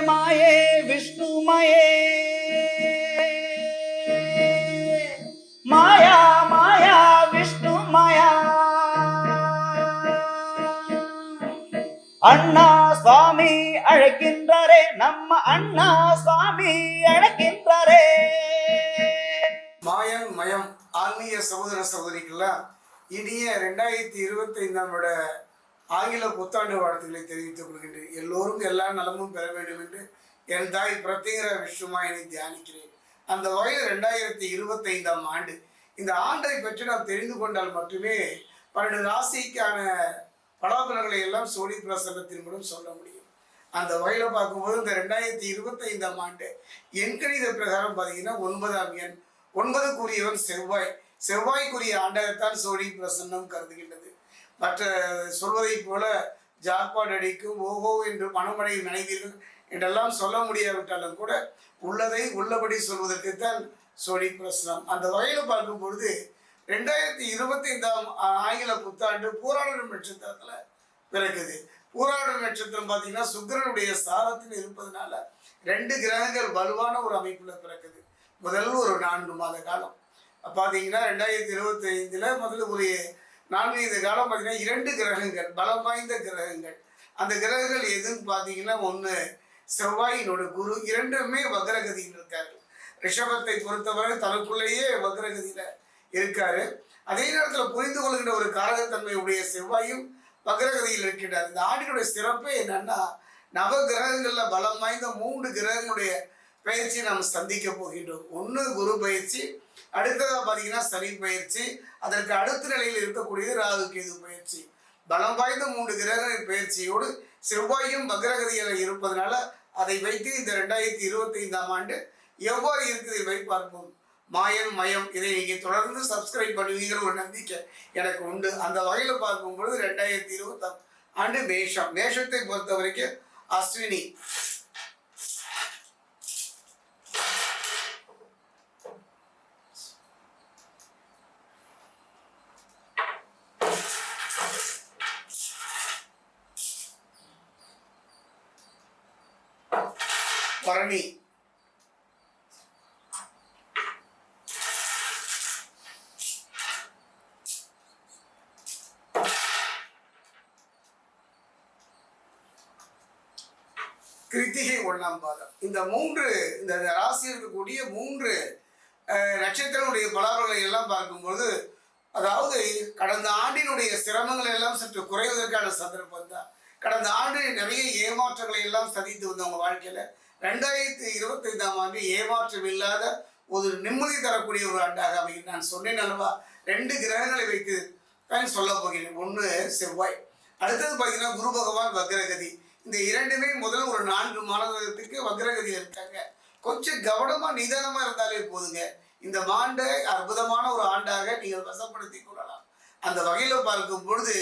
மாயே விஷ்ணுமயே மாயா. மாயா விஷ்ணு மாயா. அண்ணா சுவாமி அழைக்கின்றாரே நம்ம அண்ணா சுவாமி அழைக்கின்றாரே. மாயன் மயம் ஆன்மீக சகோதர சகோதரிக்கெல்லாம் இனிய ரெண்டாயிரத்தி இருபத்தி ஐந்தாம் விட ஆங்கில புத்தாண்டு வாழ்த்துக்களை தெரிவித்துக் கொள்கின்றேன். எல்லோரும் எல்லா நலமும் பெற வேண்டும் என்று என் தாய் பிரத்யேகர விஷ்ணுமாயினை தியானிக்கிறேன். அந்த வகையில் ரெண்டாயிரத்தி இருபத்தைந்தாம் ஆண்டு இந்த ஆண்டை பற்றி நாம் தெரிந்து கொண்டால் மட்டுமே பன்னெண்டு ராசிக்கான பலாபலங்களை எல்லாம் சோழி பிரசன்னத்தின் மூலம் சொல்ல முடியும். அந்த வகையில் பார்க்கும்போது இந்த ரெண்டாயிரத்தி இருபத்தைந்தாம் ஆண்டு எண்கணித பிரகாரம் பார்த்தீங்கன்னா ஒன்பதாம் எண் ஒன்பதுக்குரியவன் செவ்வாய். செவ்வாய்க்குரிய ஆண்டகத்தான் சோழி பிரசன்னம் கருதுகின்றது. மற்ற சொல்வதைப் போல ஜாக்பாட் அடிக்கும் ஓஹோ என்று மனமடை நினைவீர்கள் என்றெல்லாம் சொல்ல முடியாவிட்டாலும் கூட உள்ளதை உள்ளபடி சொல்வதற்குத்தான் சோனி பிரசனம் அந்த வகையில் பார்க்கும் பொழுது ரெண்டாயிரத்தி இருபத்தி ஐந்தாம் ஆங்கில புத்தாண்டு பூராடம் நட்சத்திரத்தில் பிறக்குது. பூராடம் நட்சத்திரம் பார்த்தீங்கன்னா சுக்கிரனுடைய சாரத்தில் இருப்பதனால ரெண்டு கிரகங்கள் வலுவான ஒரு அமைப்பில் பிறக்குது. முதல்ல ஒரு நான்கு மாத காலம். பார்த்தீங்கன்னா ரெண்டாயிரத்தி இருபத்தி ஐந்தில் முதல்ல ஒரு நான்கைந்து காலம் பார்த்தீங்கன்னா இரண்டு கிரகங்கள் பலம் வாய்ந்த கிரகங்கள். அந்த கிரகங்கள் எதுன்னு பார்த்தீங்கன்னா ஒன்று செவ்வாயினோட குரு இரண்டுமே வக்ரகதியில் இருக்காரு. ரிஷபத்தை பொறுத்தவரை தனக்குள்ளேயே வக்ரகதியில் இருக்காரு. அதே நேரத்தில் புரிந்து கொள்கின்ற ஒரு காரகத்தன்மையுடைய செவ்வாயும் வக்ரகதியில் இருக்கின்றார். இந்த ஆண்டினுடைய சிறப்பே என்னன்னா நவ கிரகங்களில் பலம் வாய்ந்த மூன்று கிரகங்களுடைய பயிற்சி நாம் சந்திக்க போகின்றோம். ஒன்று குரு பயிற்சி அடுத்ததாக பார்த்தீங்கன்னா சனி பயிற்சி அதற்கு அடுத்த நிலையில் இருக்கக்கூடியது ராகு கேது பயிற்சி. பலம் வாய்ந்த மூன்று கிரகங்களின் பயிற்சியோடு செவ்வாயும் வக்ரகதியில் இருப்பதனால அதை வைத்து இந்த ரெண்டாயிரத்தி இருபத்தி ஐந்தாம் ஆண்டு எவ்வாறு இருக்குது என்பதை பார்ப்போம். மாயன் மயம் இதை நீங்கள் தொடர்ந்து சப்ஸ்கிரைப் பண்ணுவீங்கிற ஒரு நம்பிக்கை எனக்கு உண்டு. அந்த வகையில் பார்க்கும்பொழுது ரெண்டாயிரத்தி இருபத்தாம் ஆண்டு மேஷம். மேஷத்தை பொறுத்த வரைக்கும் அஸ்வினி. பரணி. கிருத்திகை ஒண்ணாம் பாதம். இந்த மூன்று இந்த ராசி இருக்கக்கூடிய மூன்று அஹ், நட்சத்திரங்களுடைய பலாபலங்களை எல்லாம் பார்க்கும்போது அதாவது கடந்த ஆண்டினுடைய சிரமங்கள் எல்லாம் சற்று குறைவதற்கான சந்தர்ப்பம் தான். கடந்த ஆண்டு நிறைய ஏமாற்றங்களை எல்லாம் சந்தித்து வந்தவங்க வாழ்க்கையில ரெண்டாயிரத்தி இருபத்தைந்தாம் ஆண்டு ஏமாற்றம் இல்லாத ஒரு நிம்மதி தரக்கூடிய ஒரு ஆண்டாக அமையும். நான் சொன்னேன் அல்லவா? ரெண்டு கிரகங்களை வைத்து தான் சொல்ல போகிறேன். ஒன்று செவ்வாய். அடுத்தது பார்த்தீங்கன்னா குரு பகவான் வக்ரகதி. இந்த இரண்டுமே முதல் ஒரு நான்கு மாதத்துக்கு வக்ரகதியில் இருக்காங்க. கொஞ்சம் கவனமாக நிதானமாக இருந்தாலே போதுங்க. இந்த ஆண்டை அற்புதமான ஒரு ஆண்டாக நீங்கள் வசப்படுத்தி கொள்ளலாம். அந்த வகையில் பார்க்கும் பொழுது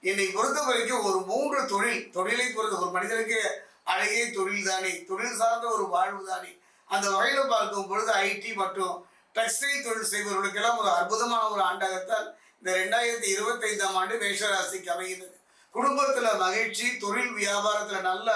என்னை பொறுத்த வரைக்கும் ஒரு மூன்று தொழில் தொழிலை பொறுத்த ஒரு மனிதனுக்கு அழகிய தொழில் தானே தொழில் சார்ந்த ஒரு வாழ்வு தானே அந்த வகையில் பார்க்கும் பொழுது ஐடி மற்றும் டெக்ஸ்டைல் தொழில் செய்பவர்களுக்கெல்லாம் ஒரு அற்புதமான ஒரு ஆண்டாகத்தான் இந்த ரெண்டாயிரத்தி இருபத்தைந்தாம் ஆண்டு மேஷராசிக்கு அமைகிறது. குடும்பத்தில் மகிழ்ச்சி தொழில் வியாபாரத்தில் நல்ல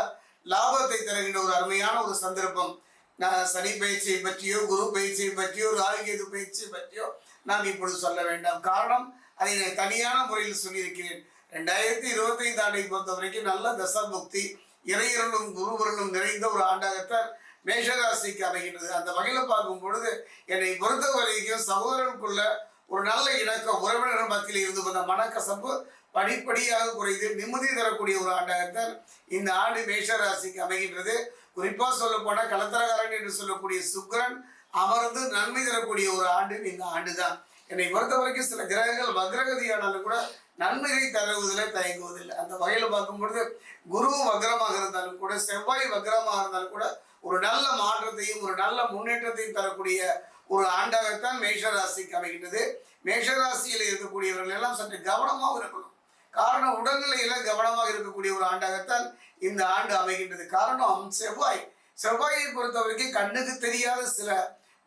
லாபத்தை தருகின்ற ஒரு அருமையான ஒரு சந்தர்ப்பம். நான் சனி பயிற்சியை பற்றியோ குரு பயிற்சியை பற்றியோ ராகுகேது பயிற்சியை பற்றியோ நான் இப்பொழுது சொல்ல வேண்டாம். காரணம் அதை நான் தனியான முறையில் சொல்லியிருக்கிறேன். ரெண்டாயிரத்தி இருபத்தைந்து ஆண்டை பொறுத்த வரைக்கும் நல்ல தசாபுக்தி இறையருளும் குருவருளும் நிறைந்த ஒரு ஆண்டாகத்தான் மேஷராசிக்கு அமைகின்றது. அந்த வகையில் பார்க்கும் பொழுது என்னை பொறுத்த வரைக்கும் சகோதரனுக்குள்ள ஒரு நல்ல இணக்கம் உறவினர் மத்தியில் இருந்து வந்த மனக்கசப்பு படிப்படியாக குறைந்து நிம்மதி தரக்கூடிய ஒரு ஆண்டாகத்தான் இந்த ஆண்டு மேஷராசிக்கு அமைகின்றது. குறிப்பாக சொல்லப்போனால் கலத்தரகாரன் என்று சொல்லக்கூடிய சுக்கிரன் அமர்ந்து நன்மை தரக்கூடிய ஒரு ஆண்டு இந்த ஆண்டு தான் என்னை பொறுத்த வரைக்கும் சில கிரகங்கள் வக்ரகதியானாலும் கூட நன்மையை தருவதில் தயங்குவதில்லை. அந்த வகையில் பார்க்கும்பொழுது குரு வக்ரமாக இருந்தாலும் கூட செவ்வாய் வக்ரமாக இருந்தாலும் கூட ஒரு நல்ல மாற்றத்தையும் ஒரு நல்ல முன்னேற்றத்தையும் தரக்கூடிய ஒரு ஆண்டாகத்தான் மேஷராசிக்கு அமைகின்றது. மேஷராசியில் இருக்கக்கூடியவர்கள் எல்லாம் சற்று கவனமாக இருக்கணும். காரணம் உடல்நிலையில கவனமாக இருக்கக்கூடிய ஒரு ஆண்டாகத்தான் இந்த ஆண்டு அமைகின்றது. காரணம் செவ்வாய். செவ்வாயை பொறுத்த வரைக்கும் கண்ணுக்கு தெரியாத சில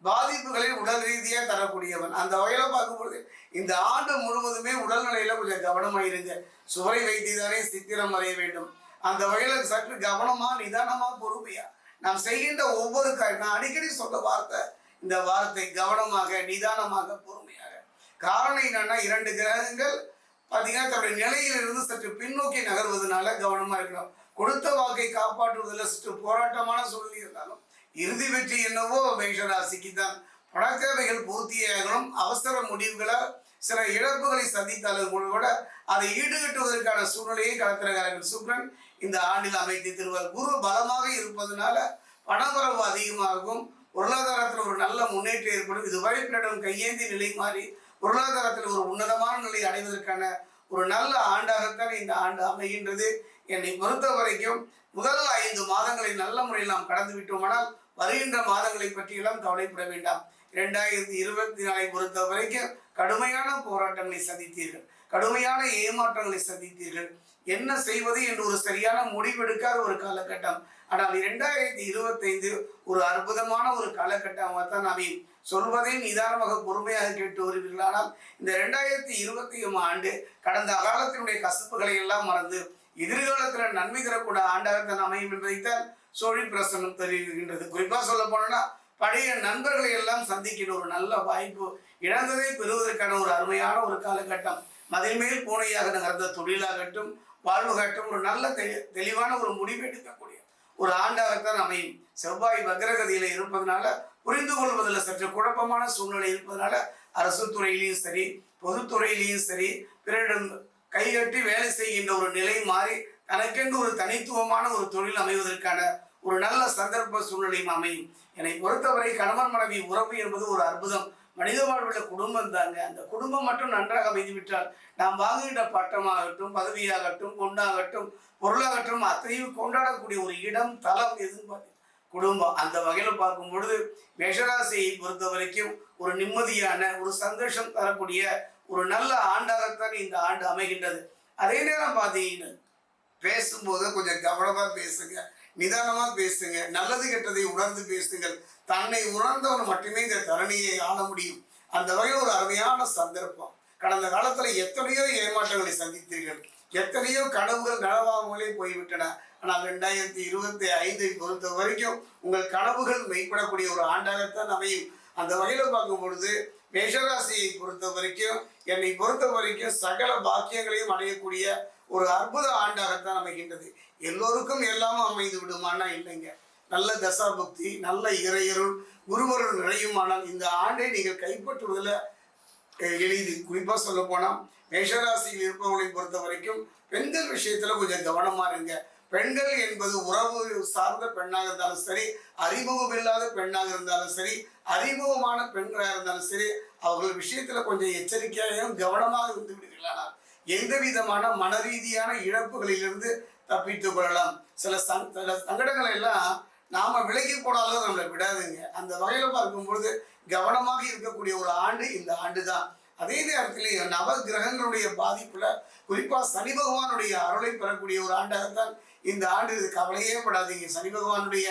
பாதிப்புகளை உடல் ரீதியாக தரக்கூடியவன். அந்த வகையில பார்க்கும்பொழுது இந்த ஆண்டு முழுவதுமே உடல்நிலையில கொஞ்சம் கவனமா இருங்க. சுவரை வைத்திதானே சித்திரம் வரைய வேண்டும். அந்த வகையில சற்று கவனமா நிதானமா பொறுமையா நாம் செய்கின்ற ஒவ்வொரு நான் அடிக்கடி சொல்ல வார்த்தை இந்த வார்த்தை கவனமாக நிதானமாக பொறுமையாக. காரணம் என்னன்னா இரண்டு கிரகங்கள் பார்த்தீங்கன்னா தன்னுடைய நிலையிலிருந்து சற்று பின்னோக்கி நகர்வதனால கவனமா இருக்கணும். கொடுத்த வாக்கை காப்பாற்றுவதில் சற்று போராட்டமான சூழ்நிலை இருந்தாலும் இறுதி வெற்றி என்னவோ மேஷராசிக்கு தான். பணத்தேவைகள் பூர்த்தியாகணும். அவசர முடிவுகளை சில இழப்புகளை சந்தித்தாலும் கூட அதை ஈடுகட்டுவதற்கான சூழ்நிலையை கலத்திரகாரர்கள் சுக்ரன் இந்த ஆண்டில் அமைத்து தருவார். குரு பலமாக இருப்பதனால பணவரவு அதிகமாகும். பொருளாதாரத்தில் ஒரு நல்ல முன்னேற்றம் ஏற்படும். இதுவரை பின்னிடம் கையேந்தி நிலை மாறி பொருளாதாரத்தில் ஒரு உன்னதமான நிலை அடைவதற்கான ஒரு நல்ல ஆண்டாகத்தான் இந்த ஆண்டு அமைகின்றது. என்னை பொறுத்த வரைக்கும் முதல் ஐந்து மாதங்களை நல்ல முறையில் நாம் கடந்து விட்டோமானால் வருகின்ற மாதங்களை பற்றியெல்லாம் கவலைப்பட வேண்டாம். இரண்டாயிரத்தி இருபத்தி நாலை பொறுத்த வரைக்கும் கடுமையான போராட்டங்களை சந்தித்தீர்கள். கடுமையான ஏமாற்றங்களை சந்தித்தீர்கள். என்ன செய்வது என்று ஒரு சரியான முடிவெடுக்காத ஒரு காலகட்டம். ஆனால் இரண்டாயிரத்தி இருபத்தைந்து ஒரு அற்புதமான ஒரு காலகட்டமாக தான் அமையும். சொல்வதை நிதானமாக பொறுமையாக கேட்டு வருவீர்கள். ஆனால் இந்த இரண்டாயிரத்தி இருபத்தி ஆண்டு கடந்த காலத்தினுடைய கசப்புகளை எல்லாம் மறந்து எதிர்காலத்தில் நன்மை ஆண்டாக ஆண்டாகத்தான் அமையும் என்பதைத்தான் சோழி பிரசனம் தெரிகின்றது. குறிப்பாக சொல்ல போனோம்னா பழைய நண்பர்களை எல்லாம் சந்திக்கிற ஒரு நல்ல வாய்ப்பு இழந்ததை பெறுவதற்கான ஒரு அருமையான ஒரு காலகட்டம். மதில் மேல் பூனையாக நகர்ந்த தொழிலாகட்டும் வாழ்வுகாட்டும் ஒரு நல்ல தெளி- தெளிவான ஒரு முடிவு எடுக்கக்கூடிய ஒரு ஆண்டாகத்தான் அமையும். செவ்வாய் வக்ரகதியில் இருப்பதனால புரிந்து கொள்வதில் சற்று குழப்பமான சூழ்நிலை இருப்பதனால அரசு துறையிலையும் சரி பொதுத்துறையிலையும் சரி பிறரிடம் கைகட்டி வேலை செய்கின்ற ஒரு நிலை மாறி தனக்கென்று ஒரு தனித்துவமான ஒரு தொழில் அமைவதற்கான ஒரு நல்ல சந்தர்ப்ப சூழ்நிலையும் அமையும். என்னை பொறுத்தவரை கணவன் மனைவி உறவு என்பது ஒரு அற்புதம். மனித வாழ்வில் குடும்பம் தாங்க. அந்த குடும்பம் மட்டும் நன்றாக அமைந்துவிட்டால் நாம் வாங்குகின்ற பட்டமாகட்டும் பதவியாகட்டும் பொண்ணாகட்டும் பொருளாகட்டும் அத்தனையும் கொண்டாடக்கூடிய ஒரு இடம் தளம் எதுன்னு பார்த்தீங்க குடும்பம். அந்த வகையில் பார்க்கும் பொழுது மேஷராசியை பொறுத்த வரைக்கும் ஒரு நிம்மதியான ஒரு சந்தோஷம் தரக்கூடிய ஒரு நல்ல ஆண்டாகத்தான் இந்த ஆண்டு அமைகின்றது. அதே நேரம் பார்த்தீங்கன்னா பேசும்போது கொஞ்சம் கவனமா பேசுங்க நிதானமா பேசுங்க நல்லது கெட்டதை உணர்ந்து பேசுங்கள். தன்னை உணர்ந்தவன் மட்டுமே இந்த தரணியை ஆள முடியும். அந்த வகையில் ஒரு அருமையான சந்தர்ப்பம். கடந்த காலத்துல எத்தனையோ ஏமாற்றங்களை சந்தித்தீர்கள். எத்தனையோ கனவுகள் நனவாகவே போய்விட்டன. ஆனால் ரெண்டாயிரத்தி இருபத்தி ஐந்தை பொறுத்த வரைக்கும் உங்கள் கனவுகள் மெய்ப்படக்கூடிய ஒரு ஆண்டாகத்தான் அமையும். அந்த வகையில் பார்க்கும் பொழுது மேஷராசியை பொறுத்த வரைக்கும் என்னை பொறுத்த வரைக்கும் சகல பாக்கியங்களையும் அடையக்கூடிய ஒரு அற்புத ஆண்டாகத்தான் அமைகின்றது. எல்லோருக்கும் எல்லாமும் அமைந்து விடுமானா இல்லைங்க. நல்ல தசாபக்தி நல்ல இறையருள் குருவருள் நிறையுமானால் இந்த ஆண்டை நீங்கள் கைப்பற்றுவதில் எளிது. குறிப்பாக சொல்ல போனால் மேஷராசியில் இருப்பவர்களை பொறுத்த வரைக்கும் பெண்கள் விஷயத்தில் கொஞ்சம் கவனமாக இருங்க. பெண்கள் என்பது உறவு சார்ந்த பெண்ணாக இருந்தாலும் சரி அறிமுகம் இல்லாத பெண்ணாக இருந்தாலும் சரி அறிமுகமான பெண்களாக இருந்தாலும் சரி அவர்கள் விஷயத்தில் கொஞ்சம் எச்சரிக்கையாகவும் கவனமாக இருந்து விடுகிறார்கள் எந்த விதமான மன ரீதியான இழப்புகளிலிருந்து தப்பித்துக் கொள்ளலாம். சில சங் சில சங்கடங்களை எல்லாம் நாம விலகி போனாலும் நம்மளை விடாதுங்க. அந்த வகையில பார்க்கும்பொழுது கவனமாக இருக்கக்கூடிய ஒரு ஆண்டு இந்த ஆண்டு தான் அதே நேரத்தில் நவ கிரகங்களுடைய பாதிப்புல குறிப்பா சனி பகவானுடைய அருளை பெறக்கூடிய ஒரு ஆண்டாகத்தான் இந்த ஆண்டு. இது கவலையே படாதீங்க. சனி பகவானுடைய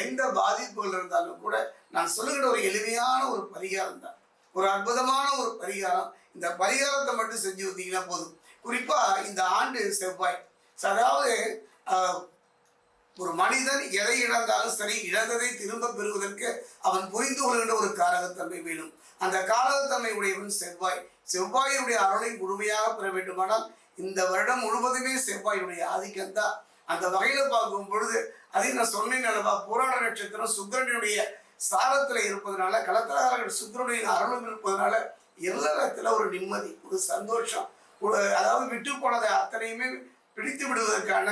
எந்த பாதிப்புகள் இருந்தாலும் கூட நான் சொல்லுகிற ஒரு எளிமையான ஒரு பரிகாரம் தான் ஒரு அற்புதமான ஒரு பரிகாரம். இந்த பரிகாரத்தை மட்டும் செஞ்சு வந்தீங்கன்னா போதும். குறிப்பாக இந்த ஆண்டு செவ்வாய். அதாவது ஒரு மனிதன் எதை இழந்தாலும் சரி இழந்ததை திரும்ப பெறுவதற்கு அவன் புரிந்து கொள்கின்ற ஒரு காரகத்தன்மை வேணும் அந்த காரகத்தன்மை உடையவன் செவ்வாய். செவ்வாயினுடைய அருளை முழுமையாக பெற வேண்டுமானால் இந்த வருடம் முழுவதுமே செவ்வாயுடைய ஆதிக்கம் தான். அந்த வகையில் பார்க்கும் பொழுது அதையும் நான் சொன்னேன் அல்லவா புராண நட்சத்திரம் சுக்கரனுடைய சாரத்தில் இருப்பதனால கலத்தராக சுக்கிரனுடைய அருளும் இருப்பதனால எல்லாத்துல ஒரு நிம்மதி ஒரு சந்தோஷம் ஒரு அதாவது விட்டு போனதை அத்தனையுமே பிடித்து விடுவதற்கான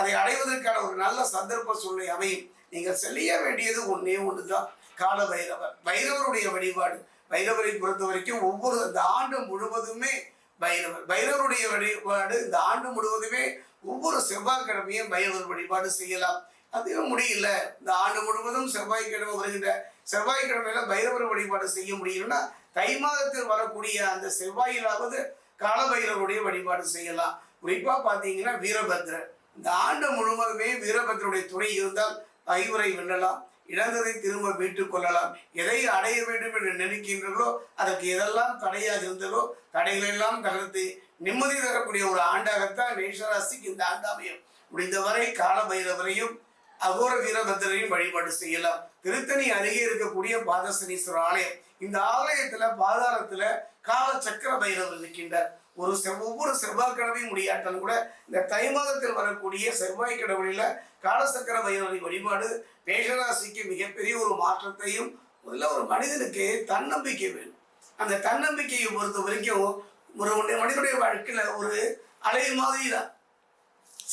அதை அடைவதற்கான ஒரு நல்ல சந்தர்ப்ப சூழ்நிலை அமையும். நீங்கள் செய்ய வேண்டியது ஒன்றே ஒன்று தான் கால பைரவர் பைரவருடைய வழிபாடு. பைரவரை பொறுத்த வரைக்கும் ஒவ்வொரு இந்த ஆண்டு முழுவதுமே பைரவர் பைரவருடைய வழிபாடு இந்த ஆண்டு முழுவதுமே ஒவ்வொரு செவ்வாய்க்கிழமையும் பைரவர் வழிபாடு செய்யலாம். அதுவும் முடியல. இந்த ஆண்டு முழுவதும் செவ்வாய்க்கிழமை வருகின்ற செவ்வாய்க்கிழமையில பைரவர் வழிபாடு செய்ய முடியலன்னா தை மாதத்தில் வரக்கூடிய அந்த செவ்வாயிலாவது காலபைரவருடைய வழிபாடு செய்யலாம். குறிப்பா பார்த்தீங்கன்னா வீரபத்ரர். இந்த ஆண்டு முழுவதுமே வீரபத்ரருடைய துணை இருந்தால் ஐவரை வெல்லலாம் இழந்ததை திரும்ப மீட்டுக் கொள்ளலாம். எதை அடைய வேண்டும் என்று நினைக்கின்றீர்களோ அதற்கு எதெல்லாம் தடையாக இருந்ததோ தடைகளெல்லாம் தகர்த்து நிம்மதி தரக்கூடிய ஒரு ஆண்டாகத்தான் மேஷராசிக்கு இந்த ஆண்டு அமையும் முடிந்தவரை கால பைரவரையும் அகோர வீரபத்திரையும் வழிபாடு செய்யலாம். திருத்தணி அருகே இருக்கக்கூடிய பாதசனீஸ்வரர் ஆலயம். இந்த ஆலயத்துல பாதாளத்துல கால சக்கர பைரவர் இருக்கின்றார். ஒரு செவ் ஒவ்வொரு செவ்வாய்க்கிழமையும் முடியாட்டாலும் கூட இந்த தை மாதத்தில் வரக்கூடிய செவ்வாய்க்கிழமையில காலசக்கர பைரவரை வழிபாடு மேஷராசிக்கு மிகப்பெரிய ஒரு மாற்றத்தையும் முதல்ல ஒரு மனிதனுக்கு தன்னம்பிக்கை வேணும். அந்த தன்னம்பிக்கையை பொறுத்த வரைக்கும் ஒரு மனிதனுடைய வாழ்க்கையில் ஒரு அலை மாதிரி தான்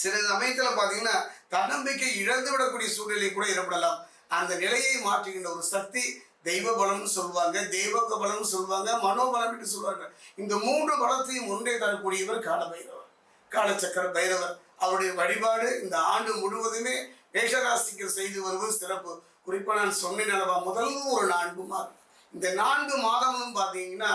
சில சமயத்தில் பார்த்தீங்கன்னா தன்னம்பிக்கை இழந்து விடக்கூடிய சூழ்நிலை கூட ஏற்படலாம். அந்த நிலையை மாற்றுகின்ற ஒரு சக்தி தெய்வ பலம்னு சொல்லுவாங்க தெய்வக பலம்னு சொல்லுவாங்க மனோபலம் என்று சொல்லுவாங்க. இந்த மூன்று பலத்தையும் ஒன்றே தரக்கூடியவர் கால பைரவர் காலச்சக்கர பைரவர். அவருடைய வழிபாடு இந்த ஆண்டு முழுவதுமே மேஷராசிக்கு செய்து வருவது சிறப்பு. குறிப்பாக நான் சொன்னேன் அளவா முதல் ஒரு நான்கு மாதம். இந்த நான்கு மாதமும் பார்த்தீங்கன்னா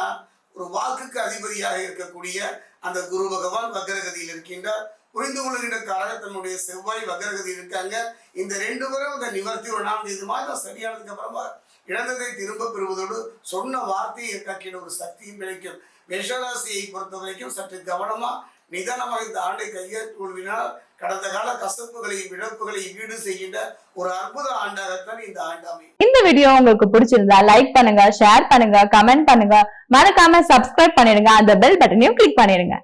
ஒரு வாக்குக்கு அதிபதியாக இருக்கக்கூடிய அந்த குரு பகவான் வக்ரகதியில் இருக்கின்றார். புரிந்து கொள்கின்ற காரகத்தனுடைய செவ்வாய் வக்ரகதியில் இருக்காங்க. இந்த ரெண்டு பேரும் அந்த நிவர்த்தி ஒரு நான்கு இது மாதம் சரியானதுக்கு அப்புறமா இழந்ததை திரும்ப பெறுவதோடு சொன்ன வார்த்தையை காக்கிற ஒரு சக்தியும் கிடைக்கும். மேஷராசியை பொறுத்த வரைக்கும் சற்று கவனமா நிதானமாக இந்த ஆண்டை கையெழுவினால் கடந்த கால கசப்புகளையும் இழப்புகளையும் ஈடு செய்கின்ற ஒரு அற்புத ஆண்டாகத்தான் இந்த ஆண்டு அமையும். இந்த வீடியோ உங்களுக்கு பிடிச்சிருந்தா லைக் பண்ணுங்க ஷேர் பண்ணுங்க கமெண்ட் பண்ணுங்க. மறக்காம சப்ஸ்கிரைப் பண்ணிடுங்க. அந்த பெல் பட்டனையும் கிளிக் பண்ணிடுங்க.